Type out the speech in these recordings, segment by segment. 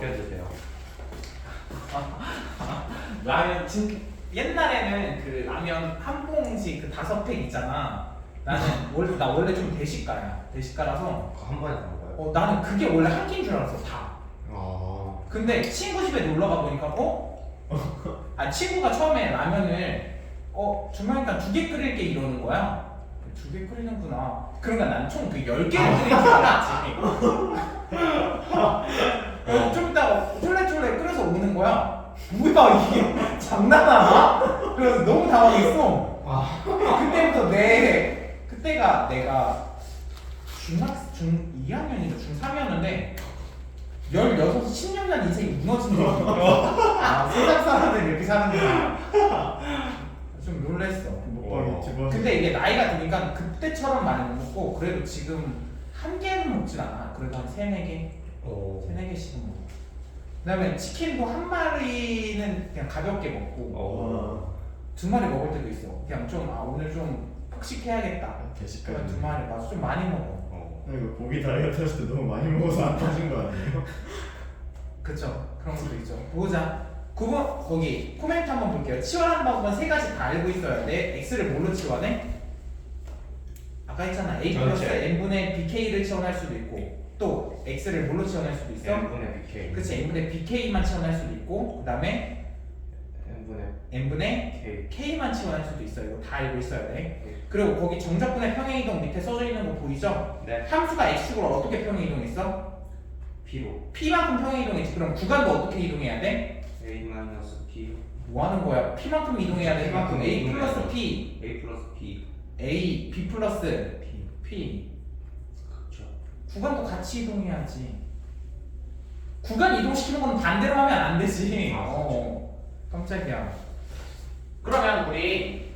먹여주세요. 라면 진 옛날에는 그 라면 한 봉지 그 다섯 팩 있잖아. 나는 원래 나 원래 좀 대식가야. 대식가라서 그거 한 번에 다 먹어요? 어 나는 그게 원래 한 끼인 줄 알았어 다. 아. 근데 친구 집에 놀러 가 보니까 어? 아 친구가 처음에 라면을 어 주말니까 두 개 끓일게 이러는 거야. 두 개 끓이는구나. 그러니까 난 총 그 열 개를 끓인 줄 알았지. 그래서 좀 이따 쫄래쫄래 끓여서 오는 거야. 뭐야 이게 장난하나? 그래서 너무 당황했어. 아. 그때부터 내 그때가 내가 중학 중 2학년인가 중 3이었는데 16, 16년 인생이 무너진 느낌. 아, 세상 사람들 이렇게 사는구나. 좀 놀랬어. 와. 근데 이게 나이가 드니까 그때처럼 많이 못 먹고 그래도 지금 한 개는 먹진 않아. 그래도 한 세네 개, 오. 세네 개씩은 먹어. 그다음에 치킨도 한 마리는 그냥 가볍게 먹고 오. 두 마리 먹을 때도 있어. 그냥 좀 아, 오늘 좀 폭식해야겠다. 그러면 두 마리 맞아 좀 많이 먹어. 어. 이거 고기 다이어트 했을 때 너무 많이 먹어서 안 터진 거 아니에요? 그쵸 그런 것도 있죠. 보자. 9번 거기 코멘트 한번 볼게요. 치환하는 방법은 세 가지 다 알고 있어야 돼. x를 뭘로 치환해? 아까 했잖아. a 플러스 전체. n분의 bk를 치환할 수도 있고 또 x를 뭘로 치환할 수도 있어? n분의 bk. 그치 n분의 bk만 치환할 수도 있고 그 다음에 n분의 n분의 k. k만 치환할 수도 있어. 이거 다 알고 있어야 돼. 그리고 거기 정적분의 평행이동 밑에 써져 있는 거 보이죠? 네. 함수가 x축으로 어떻게 평행이동했어? b로 p만큼 평행이동했지. 그럼 구간도 어떻게 이동해야 돼? a 마이너스 b 뭐 하는 거야? p만큼 이동해야 돼. p만큼 a 이동해야 플러스 돼. p, a 플러스 b. a, b 플러스 b. p. 그렇죠. 구간도 같이 이동해야지. 구간 이동시키는 건 반대로 하면 안 되지. 아, 어, 깜짝이야. 그러면 우리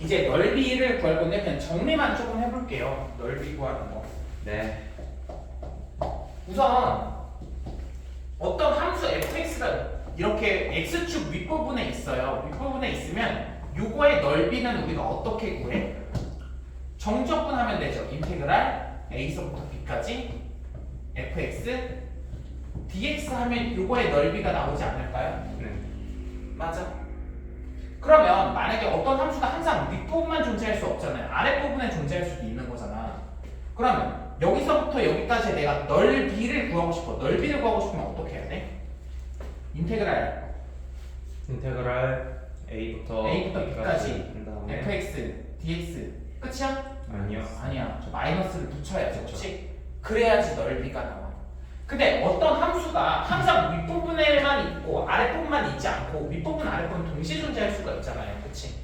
이제 넓이를 구할 건데 그냥 정리만 조금 해볼게요. 넓이 구하는 거. 네. 우선 어떤 함수 fx가 이렇게 x축 윗부분에 있어요. 윗부분에 있으면 요거의 넓이는 우리가 어떻게 구해? 정적분 하면 되죠. 인테그랄 a서부터 b까지 fx dx 하면 요거의 넓이가 나오지 않을까요? 네. 맞아. 그러면 만약에 어떤 함수가 항상 윗부분만 존재할 수 없잖아요. 아랫부분에 존재할 수도 있는 거잖아. 그러면 여기서부터 여기까지 내가 넓이를 구하고 싶어. 넓이를 구하고 싶으면 어떻게 해야 돼? 인테그랄 인테그랄 a부터 A부터 B까지. 한 다음에 fx, dx 끝이야? 아니요. 아니야. 저 마이너스를 붙여야지. 그렇지? 그래야지 넓이가 나와. 근데 어떤 함수가 항상 윗부분에만 있고 아랫부분만 있지 않고 윗부분 아랫부분 동시에 존재할 수가 있잖아요. 그렇지?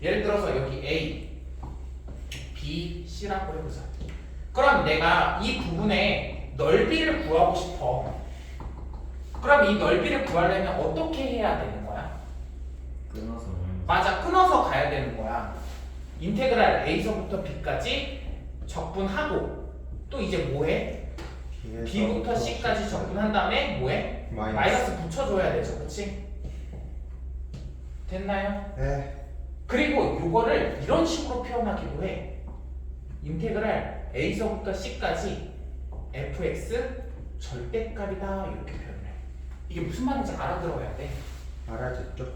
예를 들어서 여기 A, B, C라고 해보자. 그럼 내가 이 부분의 넓이를 구하고 싶어. 그럼 이 넓이를 구하려면 어떻게 해야 되는 거야? 끊어서 맞아, 끊어서 가야 되는 거야. 인테그랄 A서부터 B까지 적분하고 또 이제 뭐해? B부터 C까지 적분한 다음에 뭐해? 마이너스. 붙여줘야 되죠, 그렇지? 됐나요? 네. 그리고 이거를 이런 식으로 표현하기도 해. 인테그랄 A서부터 C까지 fx 절대값이다 이렇게 표현해. 이게 무슨 말인지 알아들어야 돼. 알아듣죠?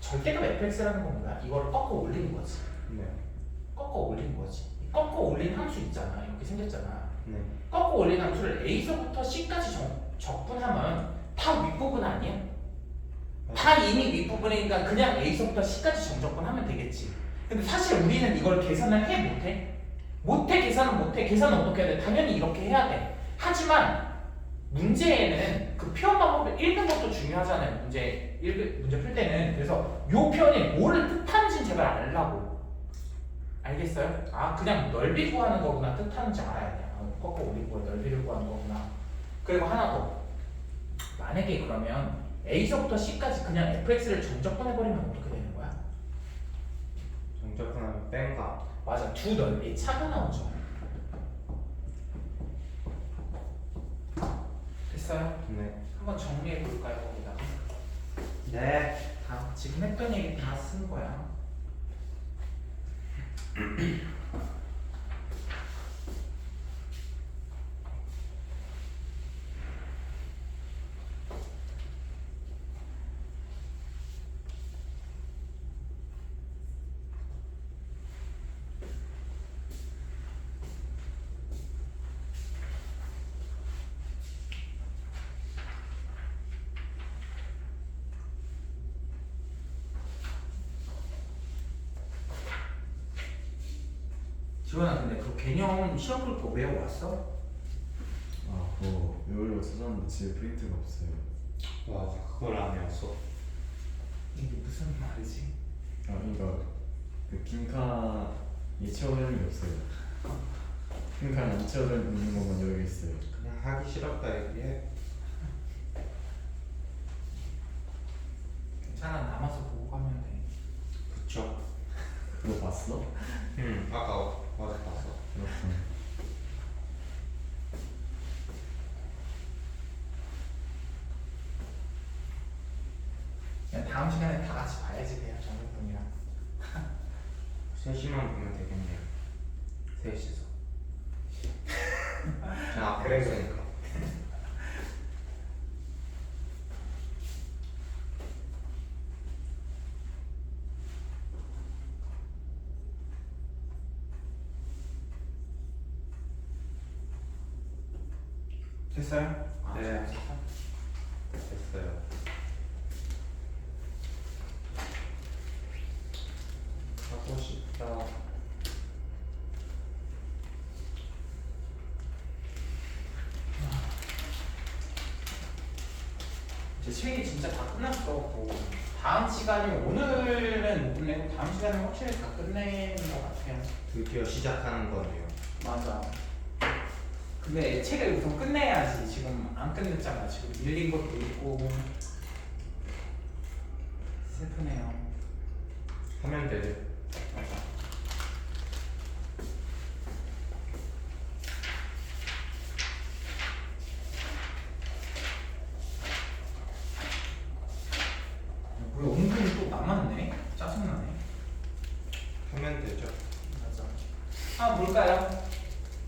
절대값 fx라는 건 뭐야? 이걸 꺾어 올리는 거지. 네. 꺾어 올리는 거지. 꺾어 올린 함수 있잖아. 이렇게 생겼잖아. 네. 꺾어 올린 함수를 A서부터 C까지 적, 적분하면 다 윗부분 아니야? 다 이미 윗부분이니까 그냥 A서부터 C까지 정적분하면 되겠지. 근데 사실 우리는 이걸 계산을 해 못해? 못해 계산은 못해. 계산은 어떻게 해야 돼? 당연히 이렇게 해야 돼. 하지만 문제에는 그 표현 방법을 읽는 것도 중요하잖아요. 문제 읽 문제 풀 때는 그래서 요 표현이 뭐를 뜻하는지 제발 알라고. 알겠어요? 아 그냥 넓이 구하는 거구나 뜻하는지 알아야 돼. 아, 꺾어 올리고 넓이를 구하는 거구나. 그리고 하나 더. 만약에 그러면 A서부터 C까지 그냥 fx를 정적분해버리면 어떻게 되는 거야? 정적분하면 뺀가. 맞아 두 넓이의 차가 나오죠. 됐어요? 네. 한번 정리해 볼까요 거기다. 네. 다 지금 했던 얘기 다 쓴 거야. Mm-hmm. 지원아 근데 그 개념 시험 볼거 외워왔어? 아 그거 외우려고 찾았는데 집에 프린트가 없어요. 와 그걸 안 외웠어? 이게 무슨 말이지? 아 그러니까 그 있는 게 없어요. 빈칸이 안 채워져 있는 것만 여기 있어요. 그냥 하기 싫었다 얘기해. 괜찮아 남아서 봤어? 응 아까 와서 봤어. 그냥 다음 시간에 다 같이 봐야지 돼요 정국분이랑. 3시만 보면 되겠네요. 3시서. 자 그래서니까 됐어요? 아, 네. 됐어. 됐어요 가고 싶다 이제 책이 진짜 다 끝났어. 뭐 다음 시간이 오늘은 못 끝내고 다음 시간은 확실히 다 끝내는 것 같아요. 드디어 시작하는 거네요 맞아. 근데 책을 우선 끝내야지. 지금 안 끝냈잖아. 지금 밀린 것도 있고 슬프네요. 하면 되죠 맞아. 왜 은근히 또 남았네? 짜증나네. 하면 되죠 맞아. 아 뭘까요?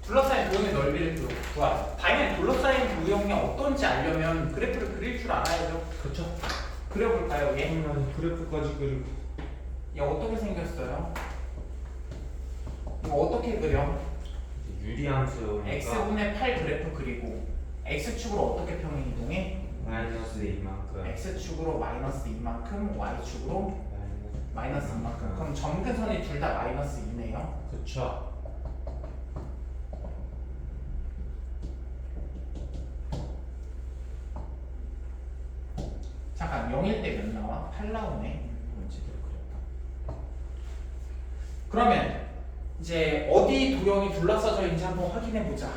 둘러싸인 도형의 넓이를 구- 구하라. 당연히 둘러싸인 도형이 어떤지 알려면 그래프를 그릴 줄 알아야죠. 그쵸 그려볼까요, 얘? 그러면 그래프까지 그리고 얘 어떻게 생겼어요? 이거 어떻게 그려? 유리함수니까 x분의 8 그래프 그리고 x축으로 어떻게 평행 이동해? 마이너스 이만큼 x축으로 마이너스 2만큼 y축으로 마이너스 2만큼 그럼 점근선이 둘 다 마이너스 2네요 그쵸 잠깐 0일 때 몇 나와? 8 나오네 이건 제대로 그렸다 그러면 이제 어디 도형이 둘러싸져 있는지 한번 확인해 보자.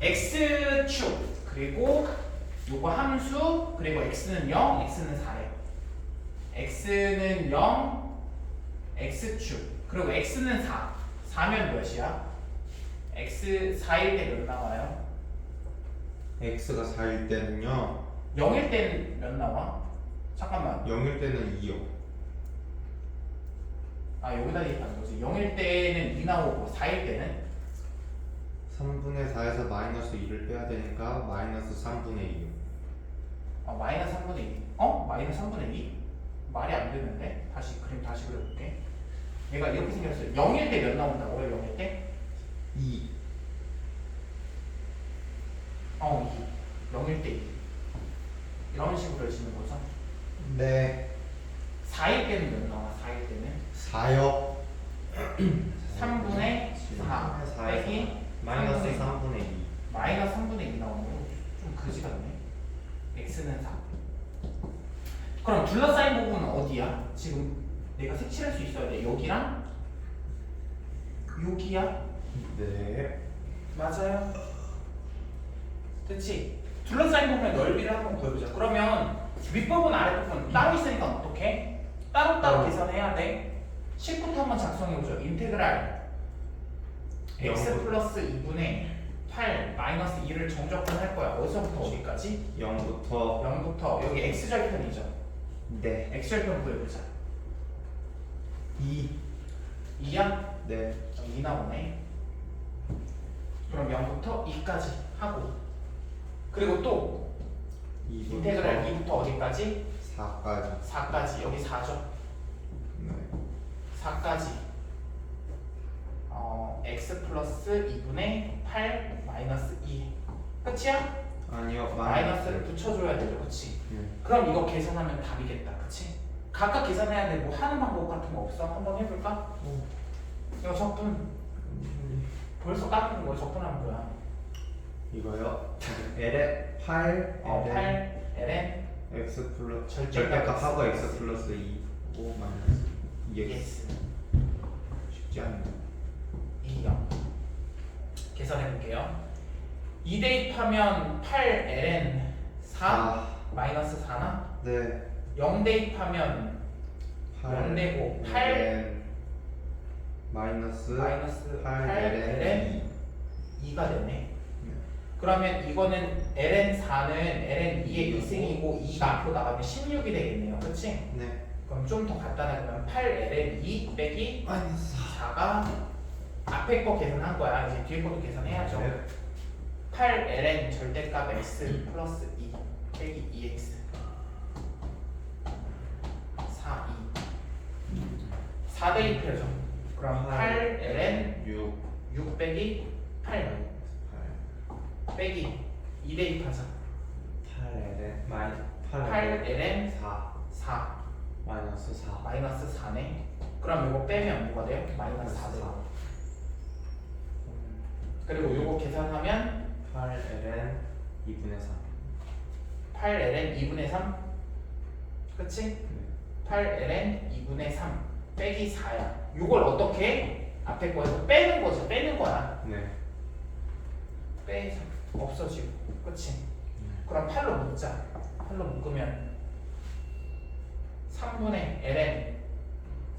X축 그리고 요거 함수 그리고 x는 0 x는 4래 x는 0 x축. 그리고 x는 4 4면 몇이야? x 4일 때 몇 나와요? x가 4일 때는요? 0일 때는 몇 나와? 잠깐만. 0일 때는 2요. 아 여기다 얘기하는 거지. 0일 때는 2 나오고 4일 때는 3분의 4에서 마이너스 2를 빼야 되니까 마이너스 3분의 2요 아 마이너스 3분의 2 어? 마이너스 3분의 2? 말이 안 되는데? 다시 그림 다시 그려볼게. 얘가 이렇게 생겼어요. 0일 때 몇 나온다고요 0일 때? 2 어 2. 0일 때 2. 이런 식으로 해주는 거죠 네 4일 때는 몇 나와 4일 때는 4요 3분의 4 4에서 빼기 마이너스 3분의 3분의 2 마이너스 3분의 2 나오는 거좀 그지 같네 x는 4 그럼 둘러싸인 부분은 어디야? 지금 내가 색칠할 수 있어야 돼 여기랑 여기야 네. 맞아요. 됐지? 둘러싸인 부분의 넓이를 한번 보여보자. 그러면 윗부분 아랫부분 따로 있으니까 어떡해? 따로따로 어. 계산해야 돼. 식부터 한번 작성해보죠. 인테그랄 x. 플러스 2분의 8 마이너스 2를 정적분할 거야. 어디서부터 어디까지? 0부터. 0부터. 여기 x절편이죠. 네. x절편 구해보자. 2 2야? 네. 2 나오네 그럼 0부터 2까지 하고 그리고 또 2부터 인테그랄 2부터 어디까지? 4까지 4까지 여기 4죠 네 4까지 어, x 플러스 2분의 8 마이너스 2 끝이야? 아니요 마이너스를 붙여줘야 되죠 그치? 네. 그럼 이거 계산하면 답이겠다 그치? 각각 계산해야 돼 뭐 하는 방법 같은 거 없어? 한번 해볼까? 이거 적분 음, 벌써 깎은 거 적분하면 뭐야? 이거요. L에 8 어, L에 8 ln x 플러스 절대값 절대값 하고 X x 플러스 2 5 마이너스 2x yes 쉽지 않네. 2 0 계산해 볼게요. 2 대입하면 8 ln 4 아, 마이너스 4나 네. 0 대입하면 0 되고 8 Ln 마이너스 마이너스 8 8 Ln ln 2가 되네. 그러면 이거는 ln4는 ln2의 2승이고 2가 앞으로 나가면 16이 되겠네요. 그렇지? 네. 그럼 좀 더 간단하게 하면 8ln2 빼기 마이너스 4가 앞에 거 계산한 거야. 이제 뒤에 것도 계산해야죠. 네. 8ln 절대값 x 플러스 2 빼기 2x 4 2 4 대입 해줘. 그럼 8ln 6 6 빼기 8 빼기 2 대입하자. 8 Ln 마이 8ln 4 4 마이너스 4 마이너스 4네. 그럼 이거 빼면 뭐가 돼요? 마이너스 4 돼요. 그리고 이거 계산하면 8 Ln 2분의 3 8ln 2분의 3 그치? 8ln 2분의 3 빼기 4야 이걸 어떻게 해? 앞에 거에서 빼는 거죠 빼는 거야 네. 빼 없어지고 그치? 그럼 8로 묶자 8로 묶으면 3분의 ln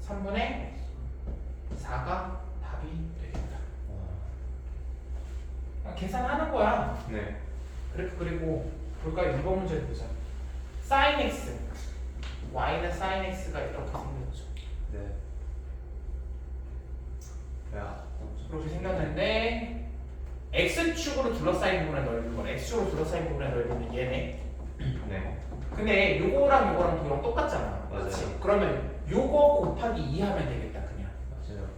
3분의 4가 답이 되겠다 그냥 계산하는 거야 네. 그리고 그리고 볼까요? 이번 문제 보자. sin x, y는 sin x가 이렇게 생겼죠. 네. 야, 그렇게 생겼는데 x 축으로 둘러싸인 부분의 넓이는 건 x 축으로 둘러싸인 부분의 넓이는 얘네. 네. 근데 요거랑 요거랑 도형 똑같잖아. 맞아요. 그렇지? 그러면 요거 곱하기 2 하면 되겠다 그냥. 맞아요.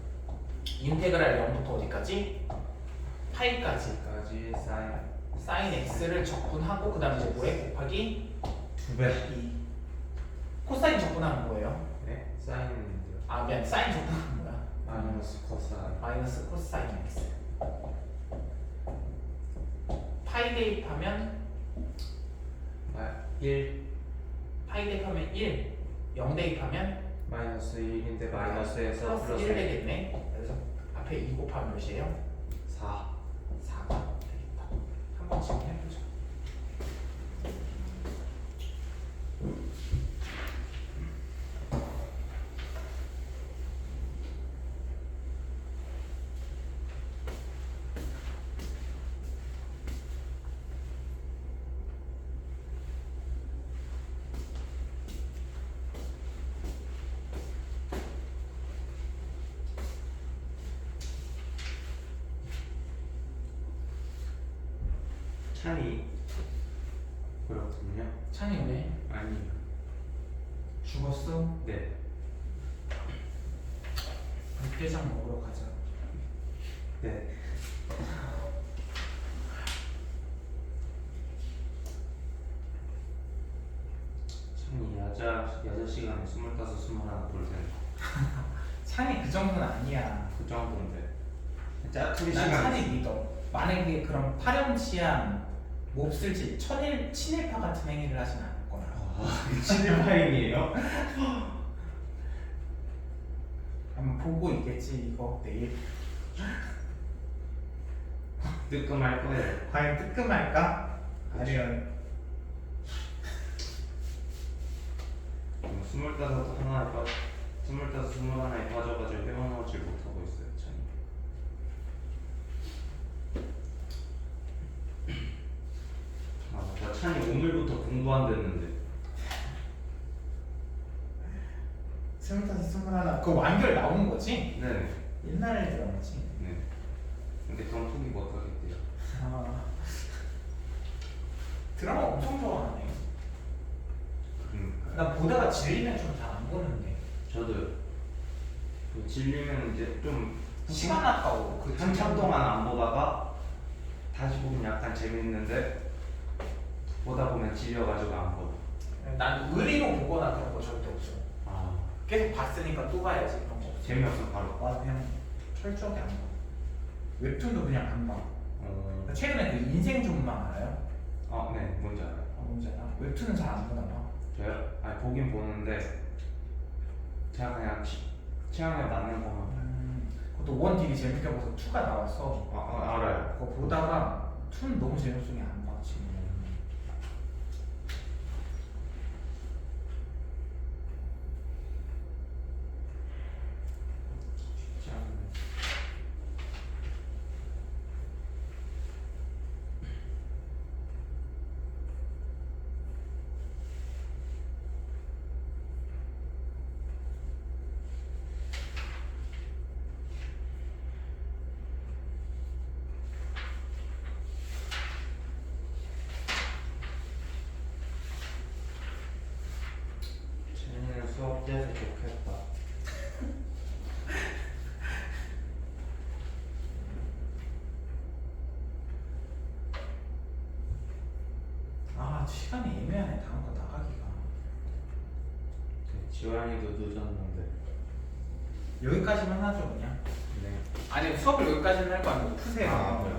인테그랄 0부터 어디까지? 파이까지. 까지 사인 sin x를 적분하고 그다음에 이제 뭐에 곱하기 2배. 2. 코사인 적분하는 거예요. 네. 사인인데요. 아 미안, 사인 적분하는 거야. 마이너스 코사인. 마이너스 코사인 x 파이 대입하면 마 1. 파이 대입하면 1 0 대입하면 마이너스 1인데 마이너스에서 플러스 플러스 1 되겠네 그래서 앞에 2 곱하면 몇이에요? 4. 4가 되겠다 한번 지금 해보자 찬이 그렇군요. 찬이 왜? 아니. 죽었어? 네. 육개장 먹으러 가자 네. 찬이 여자 여자 시간에 스물다섯 스물하나 볼 텐데 찬이 그 정도는 아니야 그 정도인데 짜투리 난 시간 찬이 믿어 만약에 그런 파렴치한 몹쓸지 천일 친일파 같은 행위를 하진 않을 거야 친일파인이에요? 한번 보고 있겠지 이거 내일 뜨끔할 거예요. 과연 뜨끔할까? 아니면 음, 스물다섯 하나에 빠 스물다섯 스물하나에 빠져가지고 헤어나오질 못하고 있어요, 찬이. 아, 나 찬이 오늘부터 공부 안 됐는데. 스물다섯 스물하나 그거 완결 나오는 거지? 네, 옛날 드라마지 네. 근데 그건 포기 못 하겠대요. 아 드라마 엄청 좋아하네 그러니까. 나 보다가 질리면 좀 잘 안 보는데 저도 그 질리면 이제 좀 시간 아까워 그 한참 동안 안 보다가 다시 보면 약간 재밌는데 보다 보면 질려가지고 안 보고. 난 의리로 보거나 그런 거 절대 없어 아 계속 봤으니까 또 봐야지 그런 거 없어 재미없어 바로. 아 그냥 철저하게 안 봐. 웹툰도 그냥 안 봐. 어, 최근에 그 인생 좀만 알아요? 아, 네, 뭔지 알아요. 아, 뭔지 알아? 웹툰은 잘 안 보나 봐. 저요? 아니 보긴 보는데 제가 그냥 취, 취향에 맞는 것만. 음, 그것도 원 되게 재밌게 봐서 2가 나왔어. 아, 아 알아요. 그거 보다가 2는 너무 그냥 안. 쉽지 않네. 돼서 좋겠다. 아, 시간이 애매하네. 다음 거 나가기가. 네, 지환이도 늦었는데. 여기까지만 하죠, 그냥. 네. 아니, 수업을 여기까지는 할 거 아니고 푸세요. 아?